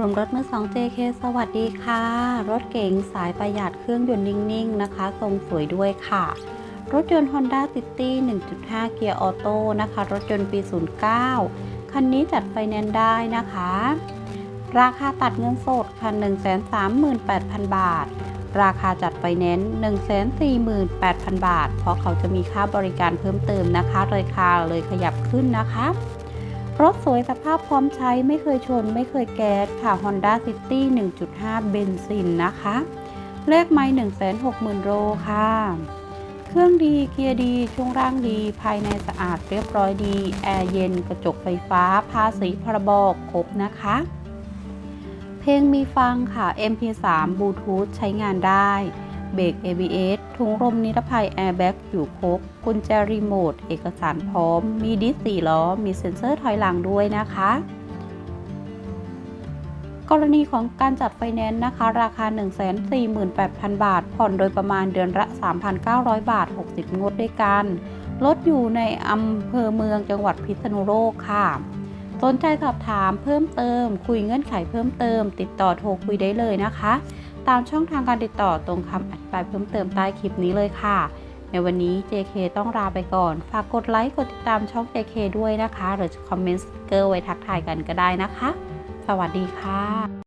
กลุ่มรถมือสอง JK สวัสดีค่ะ รถเก๋งสายประหยัดเครื่องยนต์นิ่ง ๆ นะคะ ทรงสวยด้วยค่ะ รถยนต์ Honda City 1.5 เกียร์ออโต้นะคะ รถยนต์ปี 09 คันนี้จัดไฟแนนซ์ได้นะคะ ราคาตัดเงินสดค่ะ138,000 บาท ราคาจัดไฟแนนซ์148,000 บาท เพราะเขาจะมีค่าบริการเพิ่มเติมนะคะราคาเลยขยับขึ้นนะคะ รถสวยสภาพพร้อมใช้ไม่เคยชนไม่เคยแก๊สค่ะ Honda City 1.5 เบนซินนะคะ เลขไม้160,000 โลค่ะ เครื่องดีเกียร์ดี ช่วงร่างดี ภายในสะอาดเรียบร้อยดี แอร์เย็น กระจกไฟฟ้า ภาษีพรบครบนะคะ เพลงมีฟังค่ะ MP3 บลูทูธใช้งานได้ เบรก ABS ถุงลมนิรภัยแอร์แบ็กอยู่ครบ กุญแจรีโมท เอกสารพร้อม มีดิสสี่ล้อ มีเซ็นเซอร์ถอยหลังด้วยนะคะ กรณีของการจัดไฟแนนซ์นะคะ ราคา 148,000 บาท ผ่อนโดยประมาณเดือนละ 3,900 บาท 60 งวดด้วยกัน รถอยู่ในอำเภอเมืองจังหวัดพิษณุโลกค่ะสนใจสอบถามเพิ่มเติม คุยเงื่อนไขเพิ่มเติม ติดต่อโทรคุยได้เลยนะคะ ตามช่องทางการติดต่อตรงคำอธิบายเพิ่มเติมใต้คลิปนี้เลยค่ะ ในวันนี้ JK ต้องลาไปก่อน ฝากกดไลค์กดติดตามช่อง JK ด้วยนะคะ หรือคอมเมนต์สติกเกอร์ไว้ทักทายกันก็ได้นะคะ สวัสดีค่ะ